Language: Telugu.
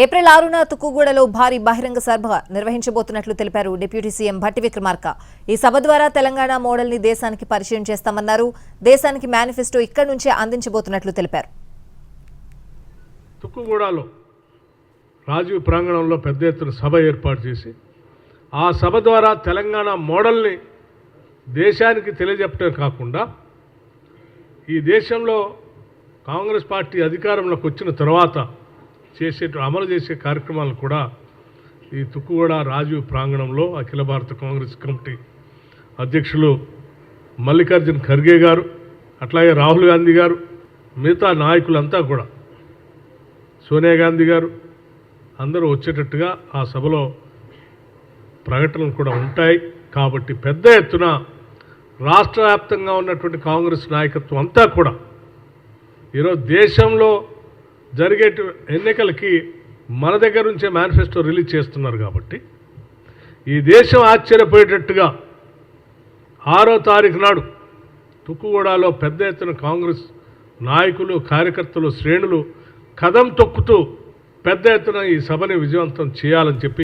ఏప్రిల్ ఆరున తుక్కుగూడలో భారీ బహిరంగ సభ నిర్వహించబోతున్నట్లు తెలిపారు డిప్యూటీ సీఎం భట్టి విక్రమార్క. ఈ సభ ద్వారా తెలంగాణ మోడల్ని దేశానికి పరిచయం చేస్తామన్నారు. దేశానికి మేనిఫెస్టో ఇక్కడి నుంచే అందించబోతున్నట్లు తెలిపారు. తుక్కుగూడలో రాజీవ్ ప్రాంగణంలో పెద్ద ఎత్తున సభ ఏర్పాటు చేసి ఆ సభ ద్వారా తెలంగాణ మోడల్ని దేశానికి తెలియజెప్పటమే కాకుండా ఈ దేశంలో కాంగ్రెస్ పార్టీ అధికారంలోకి వచ్చిన తర్వాత చేసే అమలు చేసే కార్యక్రమాలు కూడా ఈ తుక్కుగూడ రాజీవ్ ప్రాంగణంలో అఖిల భారత కాంగ్రెస్ కమిటీ అధ్యక్షులు మల్లికార్జున్ ఖర్గే గారు అట్లాగే రాహుల్ గాంధీ గారు మిగతా నాయకులంతా కూడా సోనియా గాంధీ గారు అందరూ వచ్చేటట్టుగా ఆ సభలో ప్రకటనలు కూడా ఉంటాయి. కాబట్టి పెద్ద ఎత్తున రాష్ట్ర వ్యాప్తంగా ఉన్నటువంటి కాంగ్రెస్ నాయకత్వం అంతా కూడా ఈరోజు దేశంలో జరిగే ఎన్నికలకి మన దగ్గర నుంచే మేనిఫెస్టో రిలీజ్ చేస్తున్నారు కాబట్టి ఈ దేశం ఆశ్చర్యపోయేటట్టుగా ఆరో తారీఖు నాడు తుక్కుగూడలో పెద్ద ఎత్తున కాంగ్రెస్ నాయకులు కార్యకర్తలు శ్రేణులు కదం తొక్కుతూ పెద్ద ఎత్తున ఈ సభని విజయవంతం చేయాలని చెప్పి